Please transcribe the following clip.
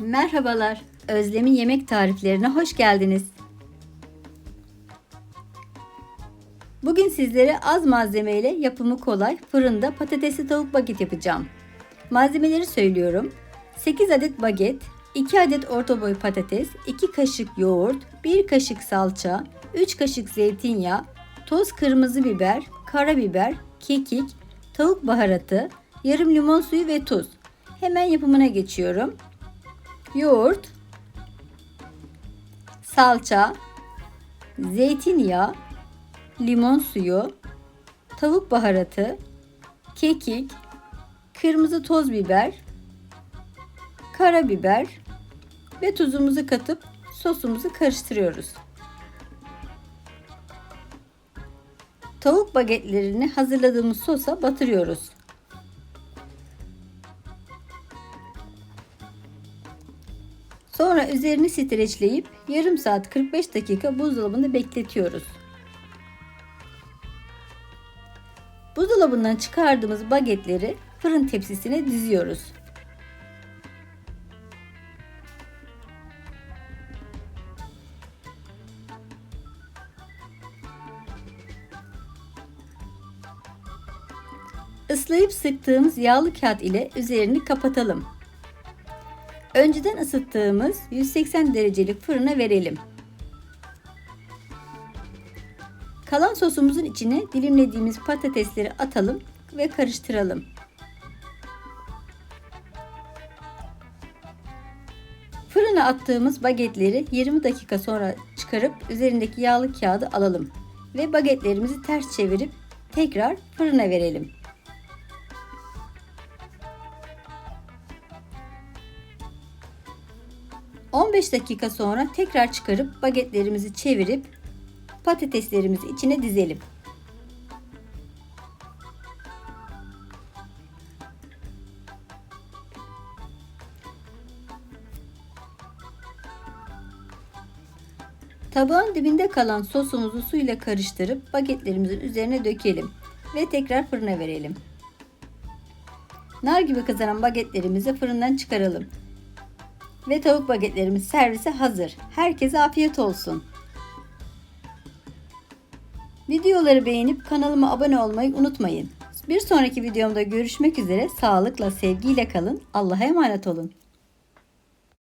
Merhabalar, Özlem'in yemek tariflerine hoş geldiniz. Bugün sizlere az malzemeyle yapımı kolay fırında patatesli tavuk baget yapacağım. Malzemeleri söylüyorum. 8 adet baget, 2 adet orta boy patates, 2 kaşık yoğurt, 1 kaşık salça, 3 kaşık zeytinyağı, toz kırmızı biber, karabiber, kekik, tavuk baharatı, yarım limon suyu ve tuz. Hemen yapımına geçiyorum yoğurt, salça, zeytinyağı, limon suyu, tavuk baharatı, kekik, kırmızı toz biber, karabiber. Ve tuzumuzu katıp sosumuzu karıştırıyoruz. Tavuk bagetlerini hazırladığımız sosa batırıyoruz. Sonra üzerini streçleyip yarım saat 45 dakika buzdolabında bekletiyoruz. Buzdolabından çıkardığımız bagetleri fırın tepsisine diziyoruz. Islayıp sıktığımız yağlı kağıt ile üzerini kapatalım. Önceden ısıttığımız 180 derecelik fırına verelim. Kalan sosumuzun içine dilimlediğimiz patatesleri atalım ve karıştıralım. Fırına attığımız bagetleri 20 dakika sonra çıkarıp üzerindeki yağlı kağıdı alalım ve bagetlerimizi ters çevirip tekrar fırına verelim. 15 dakika sonra tekrar çıkarıp bagetlerimizi çevirip patateslerimizi içine dizelim. Tabağın dibinde kalan sosumuzu suyla karıştırıp bagetlerimizin üzerine dökelim ve tekrar fırına verelim. Nar gibi kızaran bagetlerimizi fırından çıkaralım ve tavuk bagetlerimiz servise hazır. Herkese afiyet olsun. Videoları beğenip kanalıma abone olmayı unutmayın. Bir sonraki videomda görüşmek üzere. Sağlıkla, sevgiyle kalın. Allah'a emanet olun.